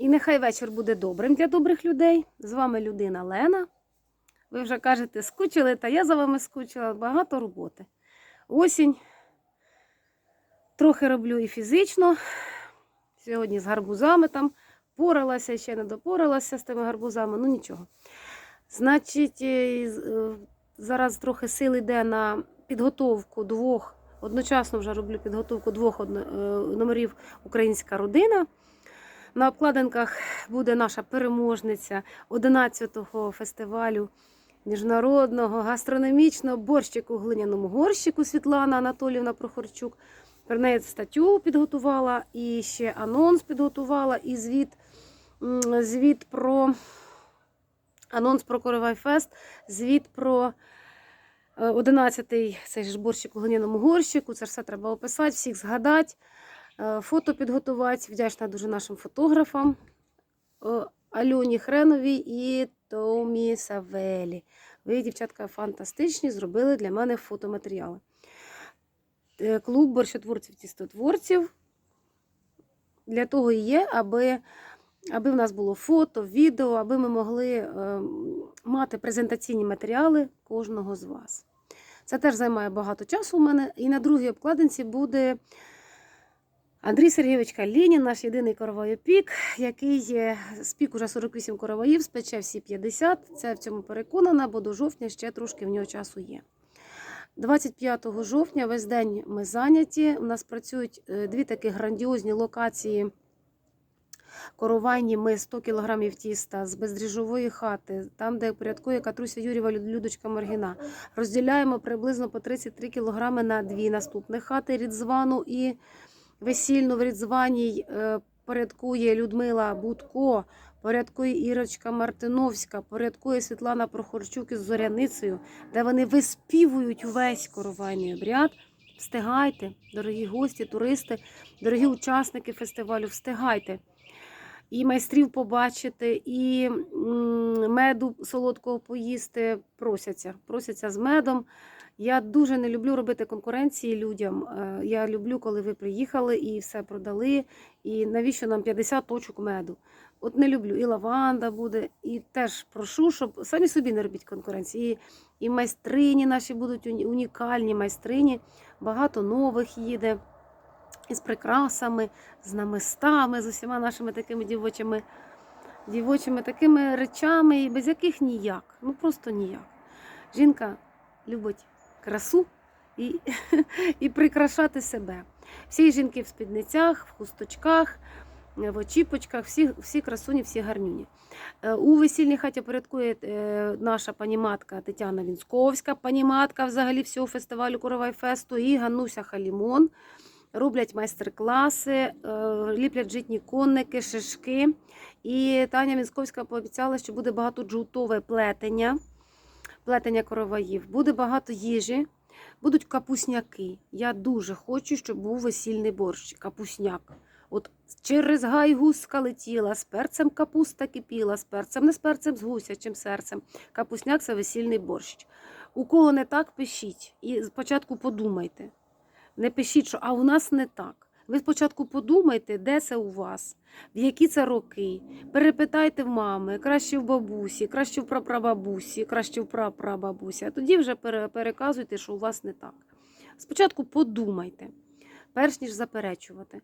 І нехай вечір буде добрим для добрих людей. З вами людина Лена. Ви вже кажете, скучили, та я за вами скучила. Багато роботи. Осінь. Трохи роблю і фізично. Сьогодні з гарбузами там поралася, ще не допоралася з тими гарбузами, ну нічого. Значить, е, е, зараз трохи сил йде на підготовку двох, одночасно вже роблю підготовку двох е, номерів Українська родина. На обкладинках буде наша переможниця 11-го фестивалю міжнародного гастрономічного борщику глиняному горщику Світлана Анатоліївна Прохорчук. Про неї статтю підготувала, і ще анонс підготувала, і звіт, звіт про анонс про Коровай Фест, звіт про е, 11-й цей ж борщик у глиняному горщику. Це все треба описати, всіх згадати, е, фото підготувати. Вдячна дуже нашим фотографам е, Альоні Хреновій і Томі Савелі. Ви, дівчатка, фантастичні, зробили для мене фотоматеріали. Е, Клуб борщотворців тістотворців для того і є, аби, аби в нас було фото, відео, аби ми могли е, мати презентаційні матеріали кожного з вас. Це теж займає багато часу у мене. І на другій обкладинці буде Андрій Сергійович Калінін, наш єдиний коровайопік, який є, спік уже 48 короваїв, спече всі 50. Це в цьому переконана, бо до жовтня ще трошки в нього часу є. 25 жовтня весь день ми зайняті. У нас працюють е, дві такі грандіозні локації коровайні. Ми 100 кг тіста з бездріжової хати, там, де порядкує Катруся Юрєва, Людочка Маргіна. Розділяємо приблизно по 33 кг на дві наступні хати Рідзвану і весільну в Рідзваній е, порядкує Людмила Будко, порядкує Ірочка Мартиновська, порядкує Світлана Прохорчук із Зоряницею, де вони виспівують весь коровайний обряд. Встигайте, дорогі гості, туристи, дорогі учасники фестивалю, встигайте. І майстрів побачити, і меду солодкого поїсти просяться. Просяться з медом. Я дуже не люблю робити конкуренції людям. Е, Я люблю, коли ви приїхали і все продали. І навіщо нам 50 точок меду? От не люблю. І лаванда буде. І теж прошу, щоб самі собі не робіть конкуренції. І, і майстрині наші будуть унікальні майстрині. Багато нових їде. Із прикрасами, з намистами, з усіма нашими такими дівочими, дівочими такими речами, і без яких ніяк. Ну просто ніяк. Жінка любить красу і, і прикрашати себе. Всі жінки в спідницях, в хусточках, в очіпочках, всі, всі красуні, всі гарнюні. Е, У весільній хаті порядкує е, наша паніматка Тетяна Вінсковська, паніматка взагалі всього фестивалю Коровай Фесту і Гануся Халімон. Роблять майстер-класи, е, ліплять житні конники, шишки. І Таня Вінсковська пообіцяла, що буде багато джутове плетення, плетення короваїв. Буде багато їжі, будуть капусняки. Я дуже хочу, щоб був весільний борщ, капусняк. От через гай гуска летіла, з перцем капуста кипіла, з перцем, не з перцем, з гусячим серцем. Капусняк це весільний борщ. У кого не так, пишіть. І спочатку подумайте. Не пишіть, що а у нас не так. Ви спочатку подумайте, де це у вас, в які це роки. Перепитайте в мами, краще в бабусі, краще в прапрабабусі, краще в прапрабабусі. А тоді вже переказуйте, що у вас не так. Спочатку подумайте, перш ніж заперечувати.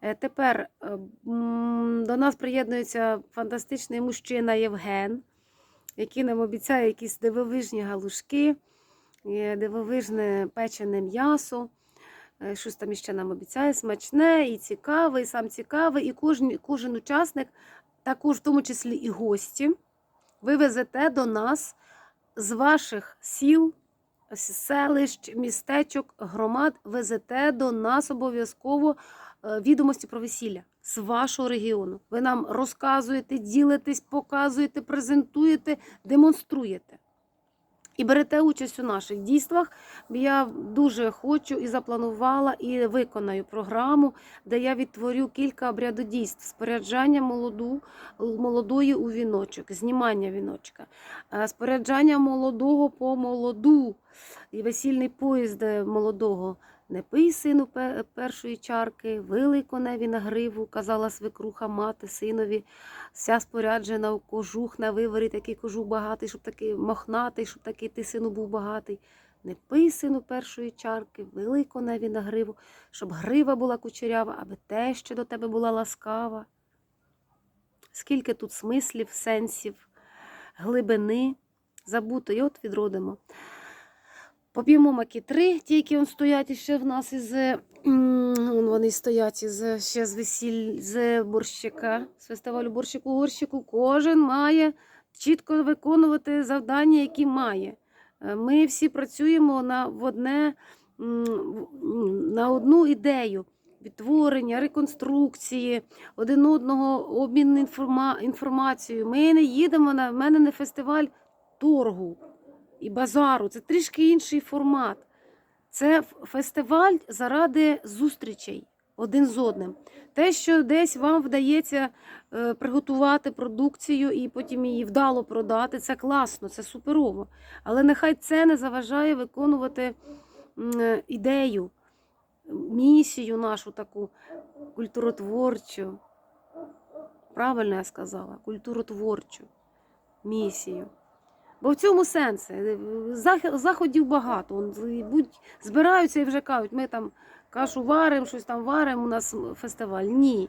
Е, Тепер е, до нас приєднується фантастичний мужчина Євген, який нам обіцяє якісь дивовижні галушки, е, дивовижне печене м'ясо. Е, Щось там іще нам обіцяє смачне і цікаве, і сам цікавий. І кожен, кожен учасник, також в тому числі і гості, ви везете до нас з ваших сіл, селищ, містечок, громад, везете до нас обов'язково е, відомості про весілля з вашого регіону. Ви нам розказуєте, ділитесь, показуєте, презентуєте, демонструєте. І берете участь у наших дійствах. Я дуже хочу і запланувала, і виконаю програму, де я відтворю кілька обрядодійств, споряджання молоду, молодої у віночок, знімання віночка, е, споряджання молодого по молоду, і весільний поїзд е, молодого Не пий сину першої чарки, вилий коневі на гриву, казала свекруха мати синові, вся споряджена у кожух на виворі, такий кожух багатий, щоб такий мохнатий, щоб такий ти сину був багатий. Не пий сину першої чарки, вилий коневі на гриву, щоб грива була кучерява, аби теща до тебе була ласкава. Скільки тут смислів, сенсів, глибини забуто, і от відродимо. Поп'ємо маки три, ті, які он стоять іще в нас із он вони стоять із ще з весіль з борщика, з фестивалю борщику горщику. Кожен має чітко виконувати завдання, які має. Е, Ми всі працюємо на в одне на одну ідею. Відтворення, реконструкції, один одного обмін інформа... інформацією. Ми не їдемо на в мене не фестиваль торгу і базару. Це трішки інший формат. Це фестиваль заради зустрічей один з одним. Те, що десь вам вдається е, приготувати продукцію і потім її вдало продати, це класно, це суперово. Але нехай це не заважає виконувати е, ідею, місію нашу таку культуротворчу. Правильно я сказала, культуротворчу місію. Бо в цьому сенс. Заходів багато. Будь- збираються і вже кажуть, ми там кашу варимо, щось там варимо, у нас фестиваль. Ні.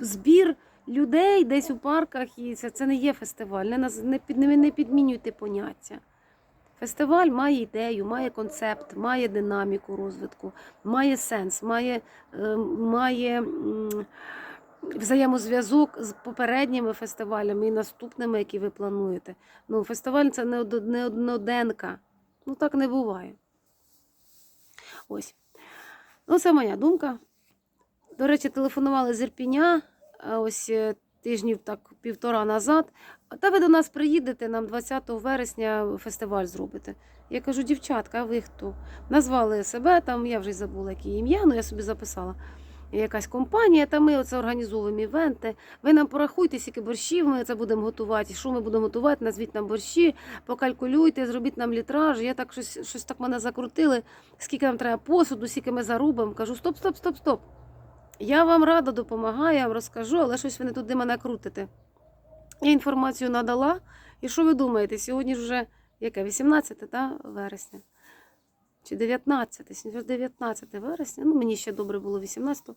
Збір людей десь у парках, і це, це не є фестиваль. Не, не, під, не, підмінюйте поняття. Фестиваль має ідею, має концепт, має динаміку розвитку, має сенс, має, е, має взаємозв'язок з попередніми фестивалями і наступними, які ви плануєте. Ну, фестиваль це не одноденка. Ну так не буває. Ось. Ну, це моя думка. До речі, телефонували з Ірпіня ось е, тижнів так півтора назад. Та ви до нас приїдете, нам 20 вересня фестиваль зробите. Я кажу, дівчатка, а ви хто? Назвали себе, там я вже забула, яке ім'я, ну я собі записала. Якась компанія, та ми оце організовуємо івенти. Ви нам порахуйте, скільки борщів ми це будемо готувати. Що ми будемо готувати? Назвіть нам борщі, покалькулюйте, зробіть нам літраж. Я так щось, щось так мене закрутили. Скільки нам треба посуду, скільки ми зарубимо. Кажу, стоп, стоп, стоп, стоп. Я вам рада допомагаю, я вам розкажу, але щось ви не туди мене крутите. Я інформацію надала. І що ви думаєте? Сьогодні ж вже яке? 18 та, вересня? Чи 19? 19 вересня. Ну, мені ще добре було 18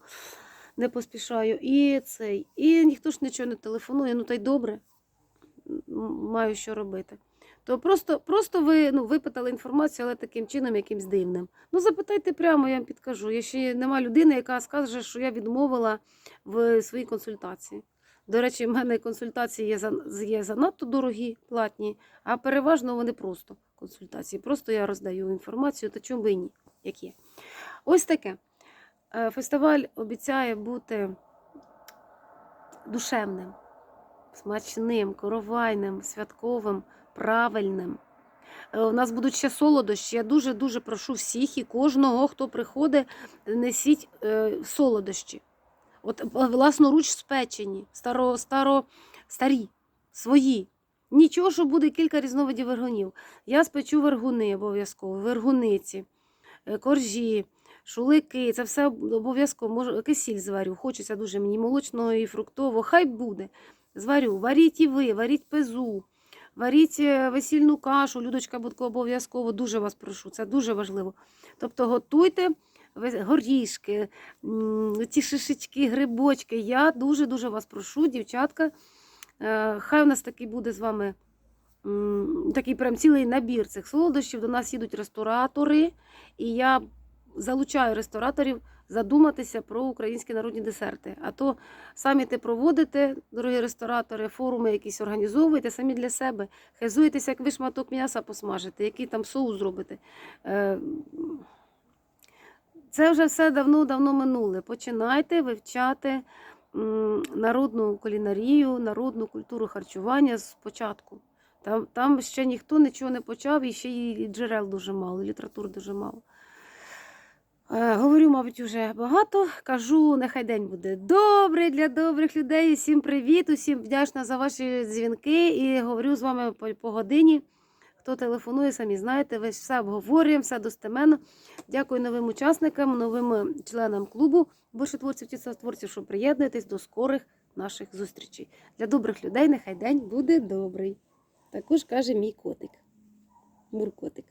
не поспішаю. І цей. І ніхто ж нічого не телефонує, ну та й добре. Маю що робити. То просто, просто ви ну, випитали інформацію, але таким чином, якимсь дивним. Ну, запитайте прямо, я вам підкажу. Я ще нема людини, яка скаже, що я відмовила в своїй консультації. До речі, в мене консультації є, є занадто дорогі, платні, а переважно вони просто консультації. Просто я роздаю інформацію, та чому би ні, як є. Ось таке. Е, Фестиваль обіцяє бути душевним, смачним, коровайним, святковим, правильним. Е, У нас будуть ще солодощі. Я дуже-дуже прошу всіх і кожного, хто приходить, несіть е, солодощі. От власноруч спечені, старо, старо, старі, свої. Нічого, що буде кілька різновидів вергунів. Я спечу вергуни обов'язково, вергуниці, е, коржі, шулики. Це все обов'язково. Може, кисіль зварю. Хочеться дуже мені молочного і фруктового. Хай буде. Зварю. Варіть і ви, варіть пезу. Варіть е, весільну кашу, Людочка Будко обов'язково, дуже вас прошу, це дуже важливо. Тобто готуйте горішки, ці шишечки, грибочки. Я дуже-дуже вас прошу, дівчатка. Е, Хай у нас такий буде з вами такий прям цілий набір цих солодощів. До нас їдуть ресторатори, і я залучаю рестораторів задуматися про українські народні десерти. А то самі те проводите, дорогі ресторатори, форуми якісь організовуєте самі для себе. Хезуєтеся, як ви шматок м'яса посмажите, який там соус зробите. Е, Це вже все давно-давно минуле. Починайте вивчати народну кулінарію, народну культуру харчування спочатку. Там, там ще ніхто нічого не почав, і ще й джерел дуже мало, літератури дуже мало. Е, Говорю, мабуть, вже багато. Кажу, нехай день буде добрий для добрих людей. Всім привіт, усім вдячна за ваші дзвінки. І говорю з вами по, по годині. Хто телефонує, самі знаєте, весь все обговорюємо, все достеменно. Дякую новим учасникам, новим е, членам клубу борщотворців творців, що приєднуєтесь до скорих наших зустрічей. Для добрих людей нехай день буде добрий. Також каже мій котик. Муркотик.